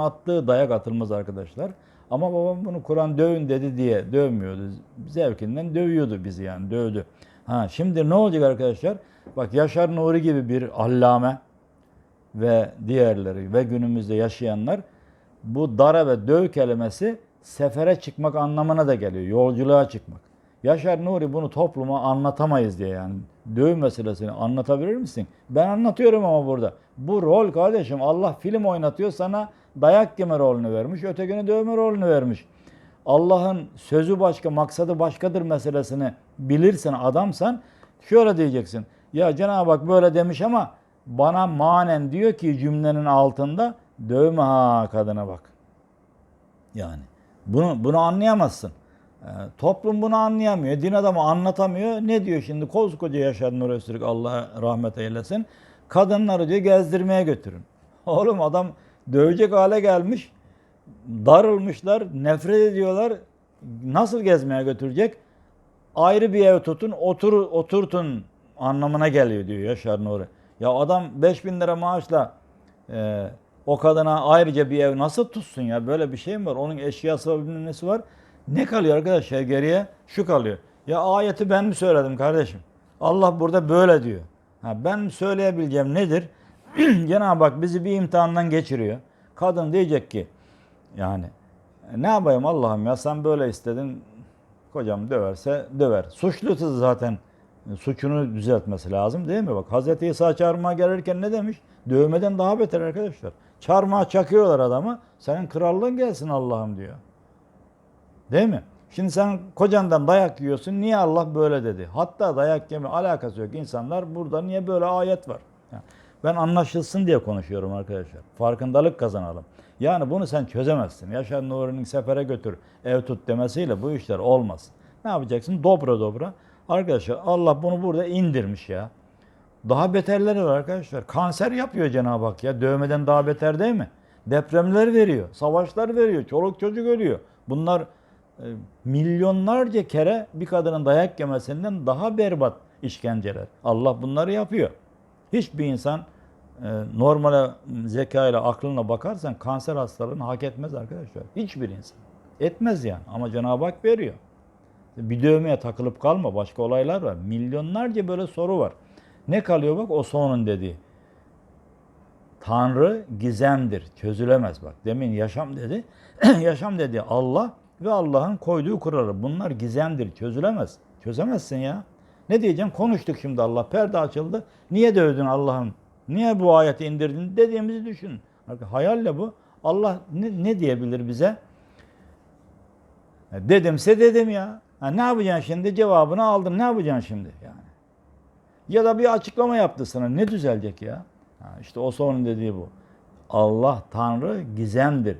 attığı dayak atılmaz arkadaşlar. Ama babam bunu Kur'an dövün dedi diye dövmüyordu. Zevkinden dövüyordu bizi yani dövdü. Ha şimdi ne olacak arkadaşlar? Bak Yaşar Nuri gibi bir allame ve diğerleri ve günümüzde yaşayanlar bu dara ve döv kelimesi sefere çıkmak anlamına da geliyor. Yolculuğa çıkmak. Yaşar Nuri bunu topluma anlatamayız diye yani. Döv meselesini anlatabilir misin? Ben anlatıyorum ama burada. Bu rol kardeşim Allah film oynatıyor sana dayak yeme rolünü vermiş. Ötekine dövme rolünü vermiş. Allah'ın sözü başka, maksadı başkadır meselesini bilirsen, adamsan şöyle diyeceksin. Ya Cenab-ı Hak böyle demiş ama bana manen diyor ki cümlenin altında dövme ha kadına bak. Yani bunu bunu anlayamazsın. Ee, toplum bunu anlayamıyor. Din adamı anlatamıyor. Ne diyor şimdi? Koskoca Yaşar Nur Öztürk Allah rahmet eylesin. Kadınları diyor gezdirmeye götürün. Oğlum adam dövecek hale gelmiş. Darılmışlar. Nefret ediyorlar. Nasıl gezmeye götürecek? Ayrı bir ev tutun, otur, oturtun anlamına geliyor diyor Yaşar Nuri. Ya adam 5000 lira maaşla e, o kadına ayrıca bir ev nasıl tutsun ya? Böyle bir şey mi var? Onun eşyası var, bilmem nesi var. Ne kalıyor arkadaşlar geriye? Şu kalıyor. Ya ayeti ben mi söyledim kardeşim? Allah burada böyle diyor. Ha, ben söyleyebileceğim nedir? Cenab-ı Hak bizi bir imtihandan geçiriyor. Kadın diyecek ki yani "E, ne yapayım Allah'ım ya sen böyle istedin kocam döverse döver. Suçlusu zaten suçunu düzeltmesi lazım değil mi? Bak Hazreti İsa çarmıha gelirken ne demiş? Dövmeden daha beter arkadaşlar. Çarmıha çakıyorlar adamı. Senin krallığın gelsin Allah'ım diyor. Değil mi? Şimdi sen kocandan dayak yiyorsun. Niye Allah böyle dedi? Hatta dayak yeme alakası yok. İnsanlar burada niye böyle ayet var? Yani ben anlaşılsın diye konuşuyorum arkadaşlar. Farkındalık kazanalım. Yani bunu sen çözemezsin. Yaşar Nuri'nin sefere götür, ev tut demesiyle bu işler olmaz. Ne yapacaksın? Dobra dobra. Arkadaşlar Allah bunu burada indirmiş ya. Daha beterleri var arkadaşlar. Kanser yapıyor Cenab-ı Hak ya. Dövmeden daha beter değil mi? Depremler veriyor, savaşlar veriyor, çoluk çocuk ölüyor. Bunlar e, milyonlarca kere bir kadının dayak yemesinden daha berbat işkenceler. Allah bunları yapıyor. Hiçbir insan normale zekayla, aklına bakarsan kanser hastalığını hak etmez arkadaşlar. Hiçbir insan. Etmez yani ama Cenab-ı Hak veriyor. Bir dövmeye takılıp kalma. Başka olaylar var. Milyonlarca böyle soru var. Ne kalıyor bak o sonun dediği. Tanrı gizemdir, çözülemez bak. Demin yaşam dedi. yaşam dedi Allah ve Allah'ın koyduğu kurallar. Bunlar gizemdir, çözülemez. Çözemezsin ya. Ne diyeceğim? Konuştuk şimdi Allah. Perde açıldı. Niye dövdün Allah'ım? Niye bu ayeti indirdin dediğimizi düşün. Hayalle bu. Allah ne, ne diyebilir bize? Ya Dedimse dedim ya. Ha, ne yapacaksın şimdi? Cevabını aldın. Ne yapacaksın şimdi? Yani. Ya da bir açıklama yaptı sana. Ne düzelecek ya? Ha, işte o sonun dediği bu. Allah Tanrı gizemdir.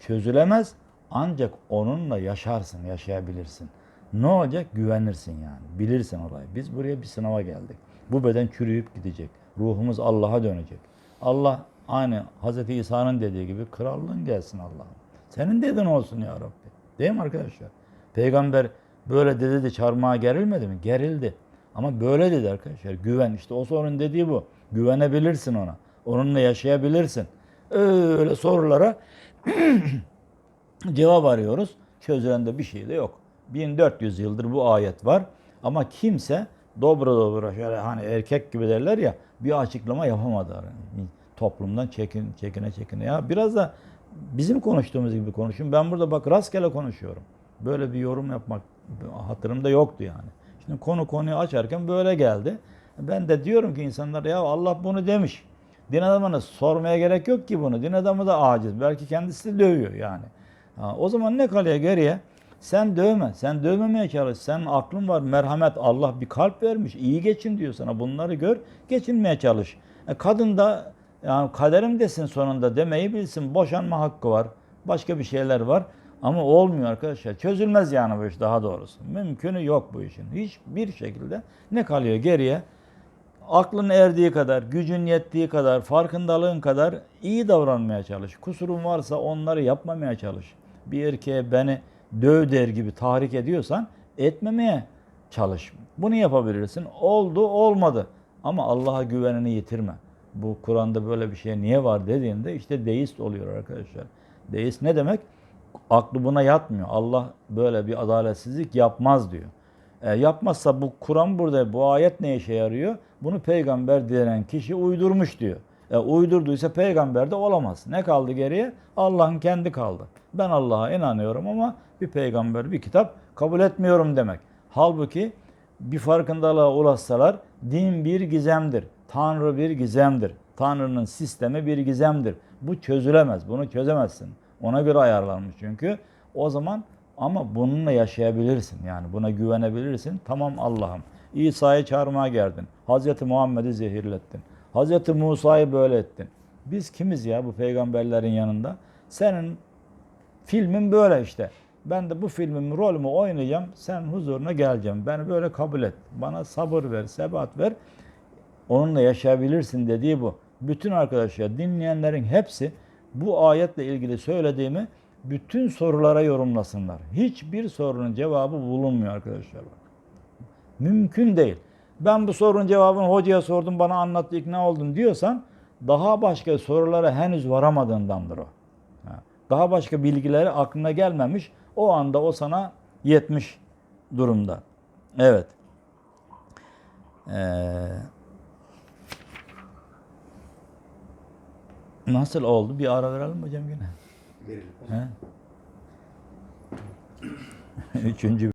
Çözülemez ancak onunla yaşarsın, yaşayabilirsin. Ne olacak? Güvenirsin yani. Bilirsin olayı. Biz buraya bir sınava geldik. Bu beden çürüyüp gidecek. Ruhumuz Allah'a dönecek. Allah aynı Hz. İsa'nın dediği gibi krallığın gelsin Allah'ım. Senin dedin olsun ya Rabbi. Değil mi arkadaşlar? Peygamber böyle dedi de çarmıha gerilmedi mi? Gerildi. Ama böyle dedi arkadaşlar. Güven. işte o sorun dediği bu. Güvenebilirsin ona. Onunla yaşayabilirsin. Öyle sorulara cevap arıyoruz. Çözülen de bir şey de yok. 1400 yıldır bu ayet var. Ama kimse dobra dobra şöyle hani erkek gibi derler ya bir açıklama yapamadı. Yani toplumdan çekin, çekine çekine. Ya biraz da bizim konuştuğumuz gibi konuşun. Ben burada bak rastgele konuşuyorum. Böyle bir yorum yapmak hatırımda yoktu yani. Şimdi konu konuyu açarken böyle geldi. Ben de diyorum ki insanlar ya Allah bunu demiş. Din adamına sormaya gerek yok ki bunu. Din adamı da aciz. Belki kendisi de dövüyor yani. Ha, o zaman ne kalıyor geriye? Sen dövme. Sen dövmemeye çalış. Sen aklın var, merhamet. Allah bir kalp vermiş. İyi geçin diyor sana. Bunları gör. Geçinmeye çalış. E, kadın da yani kaderim desin sonunda demeyi bilsin. Boşanma hakkı var. Başka bir şeyler var. Ama olmuyor arkadaşlar. Çözülmez yani bu iş daha doğrusu. Mümkünü yok bu işin. Hiçbir şekilde ne kalıyor geriye? Aklın erdiği kadar, gücün yettiği kadar, farkındalığın kadar iyi davranmaya çalış. Kusurun varsa onları yapmamaya çalış. Bir erkeğe beni döv der gibi tahrik ediyorsan etmemeye çalış. Bunu yapabilirsin. Oldu, olmadı. Ama Allah'a güvenini yitirme. bu Kur'an'da böyle bir şey niye var dediğinde işte deist oluyor arkadaşlar. Deist ne demek? Aklı buna yatmıyor. Allah böyle bir adaletsizlik yapmaz diyor. E, yapmazsa bu Kur'an burada bu ayet ne işe yarıyor? Bunu peygamber denen kişi uydurmuş diyor. E, uydurduysa peygamber de olamaz. Ne kaldı geriye? Allah'ın kendi kaldı. Ben Allah'a inanıyorum ama bir peygamber, bir kitap kabul etmiyorum demek. Halbuki bir farkındalığa ulaşsalar din bir gizemdir. Tanrı bir gizemdir. Tanrı'nın sistemi bir gizemdir. Bu çözülemez. Bunu çözemezsin. Ona göre ayarlanmış çünkü. O zaman ama bununla yaşayabilirsin. Yani buna güvenebilirsin. Tamam Allah'ım. İsa'yı çağırmaya geldin. Hazreti Muhammed'i zehirlettin. Hazreti Musa'yı böyle ettin. Biz kimiz ya bu peygamberlerin yanında? Senin filmin böyle işte. Ben de bu filmin rolümü oynayacağım. Sen huzuruna geleceğim. Beni böyle kabul et. Bana sabır ver, sebat ver. Onunla yaşayabilirsin dediği bu. Bütün arkadaşlar dinleyenlerin hepsi bu ayetle ilgili söylediğimi bütün sorulara yorumlasınlar. Hiçbir sorunun cevabı bulunmuyor arkadaşlar. Mümkün değil. Ben bu sorunun cevabını hocaya sordum bana anlattı ikna oldum diyorsan daha başka sorulara henüz varamadığındandır o. Ha. Daha başka bilgileri aklına gelmemiş. O anda o sana yetmiş durumda. Evet. Ee, nasıl oldu? Bir ara verelim mi hocam yine. Verelim. Üçüncü